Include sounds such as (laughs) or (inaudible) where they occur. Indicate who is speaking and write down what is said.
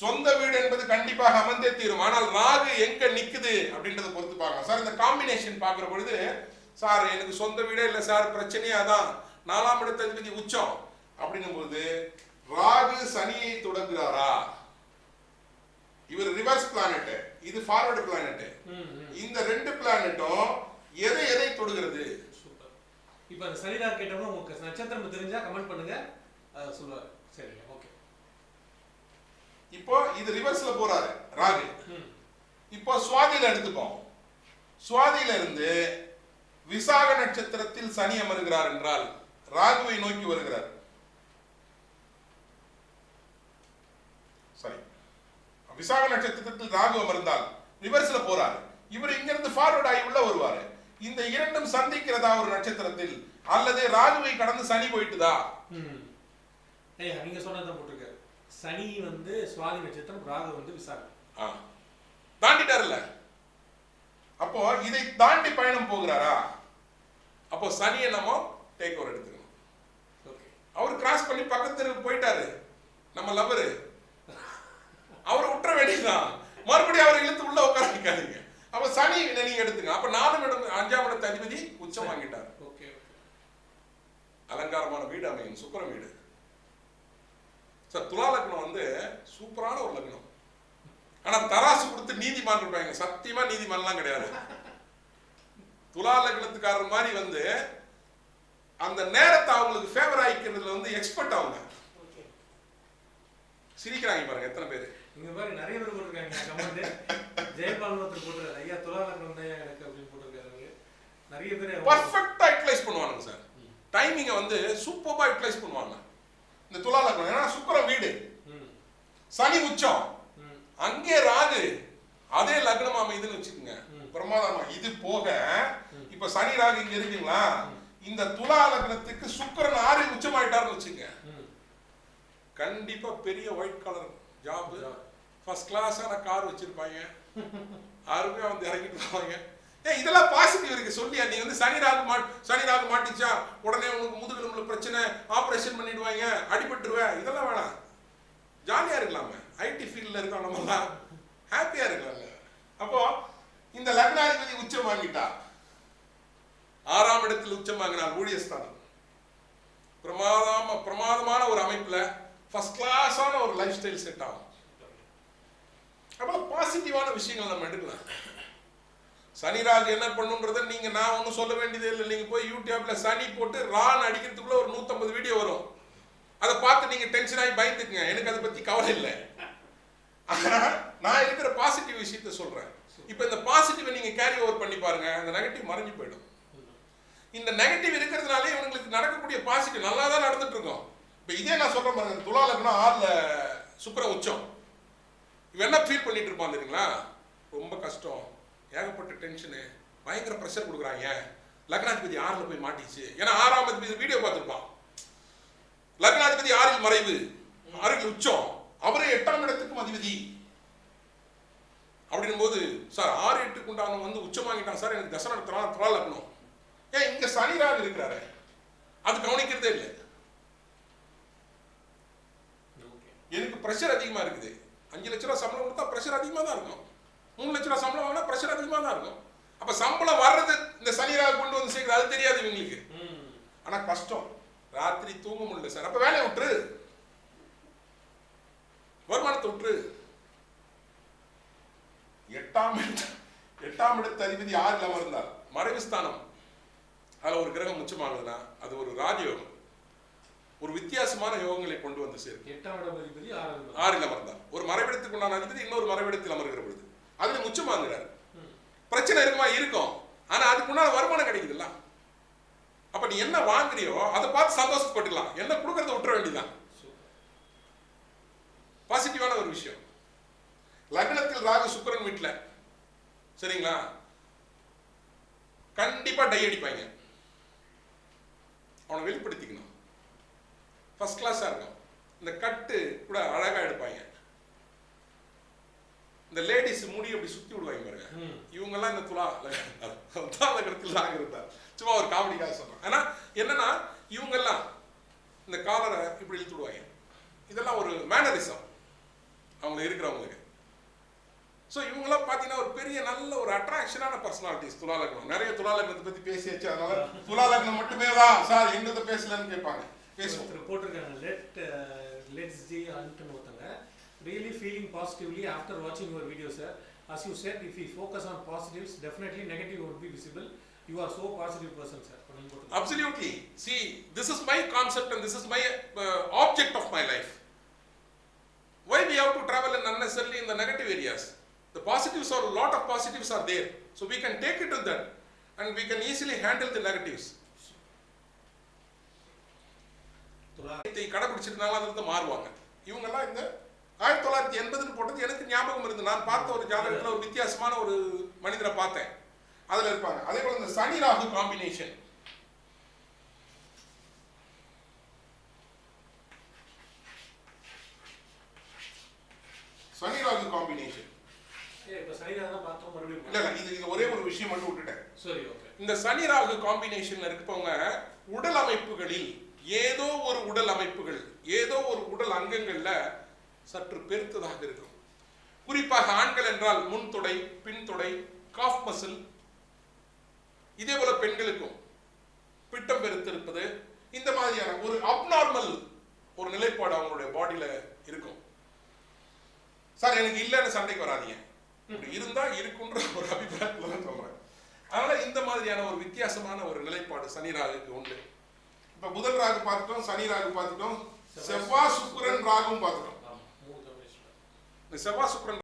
Speaker 1: சொந்த வீடு என்பது கண்டிப்பாக அமர்ந்தே தீரும். ஆனால் ராகு எங்க நிக்குது அப்படின்றத பொறுத்து பார்க்கலாம். சார் இந்த காம்பினேஷன் பார்க்குற பொழுது சார் எனக்கு சொந்த வீடே இல்லை சார் பிரச்சனையே அதான். நாலாம் இடத்த அதிபதி உச்சம். அப்படின்னும் போது ராகு சனியை தொடங்குறாரா? இவர் ரிவர்ஸ் பிளானட் இது ஃபார்வர்டு பிளானட். இந்த ரெண்டு பிளானட்டும் எதை எதை தொடுகிறது?
Speaker 2: இப்போ அந்த சரிதா கேட்டவங்க உங்களுக்கு நட்சத்திரம் தெரிஞ்சா கமெண்ட் பண்ணுங்க. சொல்லுவாரு. சரிங்க ஓகே.
Speaker 1: இப்போ இது ரிவர்ஸ்ல போறாரு ராகு. இப்போ சுவாதியில எடுத்துப்போம் சுவாதியில இருந்து விசாக நட்சத்திரத்தில் சனி அமர்கிறார் என்றால் ராகுவை நோக்கி வருகிறார். சரி விசாக நட்சத்திரத்தில் ராகு அமர்ந்தால் ரிவர்ஸ்ல போறாரு. இவர் இங்கிருந்து ஃபார்வர்ட் ஆகி உள்ள வருவாரு. இந்த இரண்டும் சந்திக்கிறதா ஒரு நட்சத்திரத்தில்? அல்லது ராகுவை கடந்து சனி போயிட்டுதா?
Speaker 2: நீங்க சொன்னதான் போட்டிருக்காரு சனி வந்து சுவாதி நட்சத்திரம் ராகு வந்து விசாகம்.
Speaker 1: ஆ. தாண்டிட்டாருல்ல? அப்போ இதை தாண்டி பயணம் போகிறாரா? அப்போ சனியை நம்ம டேக் ஓவர் எடுத்துக்கணும் அவர் கிராஸ் பண்ணி பக்கத்து போயிட்டாரு. நம்ம லவரு அவரை விட்டுற வேண்டியதுதான். மறுபடியும் அவரை இழுத்து உள்ள உட்கார வைக்காதீங்க. அப்ப சனி நீங்க எடுத்துங்க. அப்ப நாலாம் இடம் அஞ்சாம் இடத்து அதிபதி உச்சம் வாங்கிட்டார். அலங்காரமான வீடு அமையும். சுக்கர வீடு. சார் துலா லக்னம் வந்து சூப்பரான ஒரு லக்னம். ஆனா தராசு கொடுத்து நீதிமான் இருப்பாங்க. சத்தியமா நீதிமான்லாம் கிடையாது. துலா லக்னத்துக்காரர் மாதிரி வந்து அந்த நேரத்தை அவங்களுக்கு ஃபேவர் ஆயிக்கிறதுல வந்து எக்ஸ்பர்ட் அவங்க.
Speaker 2: ஓகே.
Speaker 1: சிரிக்கிறாங்க பாருங்க எத்தனை பேர்?
Speaker 2: இங்க பாரு நிறைய பேர் போட்டிருக்காங்க. ஜெயபால் ஒருத்தர் போட்டுருக்காரு. ஐயா துலா லக்னம் தான் எனக்கு அப்படின்னு போட்டிருக்காரு நிறைய பேர்
Speaker 1: பர்ஃபெக்டா யூட்டிலைஸ் பண்ணுவானுங்க சார். டைமிங்கை வந்து சூப்பராக யூட்டிலைஸ் பண்ணுவாங்க. இந்த துலா லக்னம் ஏன்னா சுக்கிரன் வீடு. சனி உச்சம். அங்கே ராகு. அதே லக்னம் அமைதுன்னு வச்சுக்கோங்க. பிரமாதமா. இது போக இப்ப சனி ராகு இங்க இருக்குங்களா? இந்த துலா லக்னத்துக்கு சுக்கிரன் ஆறில் உச்சமாயிட்டாருன்னு வச்சுக்கோங்க.
Speaker 2: ம்
Speaker 1: கண்டிப்பா பெரிய ஒயிட் கலர் ஜாப். ஃபர்ஸ்ட் கிளாஸான கார் வச்சிருப்பாங்க. அருமையா வந்து இறங்கிட்டு போவாங்க. ஏ இதெல்லாம் பாசிட்டிவ் இருக்கு. சொல்லியா? நீ வந்து சனி ராகு மாட் சனி ராகு மாட்டிச்சா உடனே உனக்கு முதுகெலும்புல பிரச்சனை ஆப்ரேஷன் பண்ணிடுவாங்க அடிபட்டுருவேன் இதெல்லாம் வேணாம். ஜாலியா இருக்கலாமே. ஐடி ஃபீல்டில் இருக்கோம் நம்மலாம் ஹாப்பியா இருக்கலாம்ல. அப்போ இந்த லக்னாதிபதி உச்சம் வாங்கிட்டா. ஆறாம் இடத்தில் உச்சம் வாங்கினார் ஊழியஸ்தானம். பிரமாதமா பிரமாதமான ஒரு அமைப்புல ஃபர்ஸ்ட் கிளாஸான ஒரு லைஃப் ஸ்டைல் செட் ஆகும். அப்போ பாசிட்டிவான விஷயங்கள் நம்ம எடுக்கலாம். சனிராஜ் என்ன பண்ணுன்றத நீங்க நான் ஒன்றும் சொல்ல வேண்டியதே இல்லை. நீங்க போய் யூடியூப்ல சனி போட்டு ரான் அடிக்கிறதுக்குள்ள ஒரு நூத்தம்பது வீடியோ வரும். அதை பார்த்து நீங்க டென்ஷன் ஆகி பயந்துக்குங்க. எனக்கு அதை பத்தி கவலை இல்லை. ஆனா, நான் இருக்கிற பாசிட்டிவ் விஷயத்த சொல்றேன். இப்போ இந்த பாசிட்டிவை நீங்க கேரி ஓவர் பண்ணி பாருங்க. அந்த நெகட்டிவ் மறைஞ்சு போயிடும். இந்த நெகட்டிவ் இருக்கிறதுனாலே இவங்களுக்கு நடக்கக்கூடிய பாசிட்டிவ் நல்லா தான் நடந்துட்டு இருக்கோம். இப்போ இதே நான் சொல்றேன் பாருங்க. துலா லக்னம் ஆறுல சுக்கிர உச்சம். இவன் என்ன ஃபீல் பண்ணிட்டு இருப்பான் தெரியுங்களா? ரொம்ப கஷ்டம். ஏகப்பட்ட டென்ஷனு பயங்கர ப்ரெஷர் கொடுக்குறாங்க. லக்னாதிபதி ஆறில் போய் மாட்டிச்சு. ஏன்னா ஆறாம் அதிபதி வீடியோ பார்த்துருப்பான். லக்னாதிபதி ஆறில் மறைவு. ஆறில் உச்சம். அவரே எட்டாம் இடத்துக்கும் அதிபதி. அப்படின்னும் போது சார் ஆறு எட்டுக்கு உண்டான வந்து உச்சம் வாங்கிட்டான் சார். எனக்கு தசரா துலா துலா லக்னம். ஏன் இங்க சனி ராகு இருக்கிறாரு. அது கவனிக்கிறதே இல்லை. எனக்கு ப்ரெஷர் அதிகமாக இருக்குது. அஞ்சு லட்ச ரூபா சம்பளம் கொடுத்தா ப்ரெஷர் அதிகமாக தான் இருக்கும். மூணு லட்ச ரூபா சம்பளம் வாங்கினா ப்ரெஷர் தான் இருக்கும். அப்போ சம்பளம் வர்றது இந்த சனிராக கொண்டு வந்து சேர்க்குது அது தெரியாது இவங்களுக்கு.
Speaker 2: ம்
Speaker 1: ஆனால் கஷ்டம். ராத்திரி தூங்க முடியல சார். அப்போ வேலையை விட்டுரு. வருமானத்தை விட்டுரு. எட்டாம் எட்டாம் இடத்து அதிபதி ஆறில் அமர்ந்தார் மறைவு ஸ்தானம். அதில் ஒரு கிரகம் உச்சமாகுதுன்னா அது ஒரு ராஜயோகம். ஒரு வித்தியாசமான யோகங்களை கொண்டு வந்து சேர்க்கும்
Speaker 2: எட்டாம் இடம் அதிபதி
Speaker 1: ஆறில் அமர்ந்தார் ஒரு மறைவிடத்துக்கு உண்டான அதிபதி இன்னொரு மறைவிடத்தில் அமர்கிற பொழுது. அதுல முச்சமாங்கிறார்
Speaker 2: ம்.
Speaker 1: பிரச்சனை இருக்குமா? இருக்கும். ஆனால் அதுக்கு வருமானம் கிடைக்குதுல்ல. அப்போ நீ என்ன வாங்குறியோ அதை பார்த்து சந்தோஷப்பட்டுக்கலாம். என்ன கொடுக்கறத விட்டுற வேண்டியதான் பாசிட்டிவான ஒரு விஷயம். லக்னத்தில் ராகு சுக்கரன் வீட்டில் சரிங்களா? கண்டிப்பாக டை அடிப்பாங்க. அவனை வெளிப்படுத்திக்கணும். ஃபஸ்ட் கிளாஸாக இருக்கும். இந்த கட்டு கூட அழகா எடுப்பாங்க இந்த லேடிஸ் முடி அப்படி சுத்தி விடுவாங்க பாருங்க. இவங்கெல்லாம் இந்த துலா (laughs) துலா லக்னத்தில் ராகு இருந்தார் சும்மா ஒரு காமெடிக்காக சொல்றேன். ஆனா என்னன்னா இவங்கெல்லாம் இந்த காலரை இப்படி இழுத்து விடுவாங்க. இதெல்லாம் ஒரு மேனரிசம் அவங்க இருக்கிறவங்களுக்கு. ஸோ இவங்களாம் பார்த்தீங்கன்னா ஒரு பெரிய நல்ல ஒரு அட்ராக்ஷனான பர்சனாலிட்டிஸ் துலா லக்னம் நிறைய துலா லக்னத்தை பற்றி பேசியாச்சு. அதனால துலா லக்னம் மட்டுமே தான். சார் எங்கள்கிட்ட பேசலன்னு கேட்பாங்க. பேசுவோம்.
Speaker 2: போட்டிருக்காங்க. லெட் லெட்ஸ் ஜி அன்ட்னு ஒருத்தங்க. ரியலி ஃபீலிங் பாசிட்டிவ்லி ஆஃப்டர் வாட்சிங் your video sir as you said if you focus on positives definitely negative would be visible you are so positive person sir அப்படின்னு போட்டிருக்காங்க
Speaker 1: Absolutely. See, this is my concept and this is my uh, object of my life. Why we have to travel in unnecessarily in the negative areas? The positives are, a lot of positives are there. So we can take it to that and we can easily handle the negatives.
Speaker 2: துலா
Speaker 1: இதை கடைபிடிச்சிருந்தாலும் அதிலிருந்து மாறுவாங்க இவங்கெல்லாம் இந்த ஆயிரத்தி தொள்ளாயிரத்தி எண்பதுன்னு போட்டது எனக்கு ஞாபகம் இருந்து நான் பார்த்த ஒரு ஜாதகத்தில் ஒரு வித்தியாசமான ஒரு மனிதரை பார்த்தேன். அதில் இருப்பாங்க அதே போல இந்த சனி ராகு காம்பினேஷன் சனி ராகு காம்பினேஷன் ஒரே ஒரு விஷயம் மட்டும் விட்டுட்டேன்.
Speaker 2: சரி ஓகே
Speaker 1: இந்த சனி ராகு காம்பினேஷன்ல இருப்பவங்க உடல் அமைப்புகளில் ஏதோ ஒரு உடல் அமைப்புகள் ஏதோ ஒரு உடல் அங்கங்கள்ல சற்று பெருத்ததாக இருக்கும். குறிப்பாக ஆண்கள் என்றால் முன் தொடை பின் தொடை காஃப் மசில் இதே போல பெண்களுக்கும் பிட்டம் பெருத்திருப்பது இந்த மாதிரியான ஒரு அப்நார்மல் ஒரு நிலைப்பாடு அவங்களுடைய பாடியில இருக்கும். சார் எனக்கு இல்லைன்னு சண்டைக்கு வராதீங்க. இப்படி இருந்தா இருக்குன்ற ஒரு அபிப்பிராயத்தில் தான் சொல்றேன். அதனால இந்த மாதிரியான ஒரு வித்தியாசமான ஒரு நிலைப்பாடு சனி ராகுக்கு உண்டு. இப்ப புதன் ராகு பார்த்துட்டோம் சனி ராகு பார்த்துட்டோம் செவ்வாய் சுக்கரன் ராகும் பார்த்துட்டோம்.
Speaker 2: ஆமாம் மூணு கம்பெனி
Speaker 1: இந்த செவ்வாய் சுக்கிரன்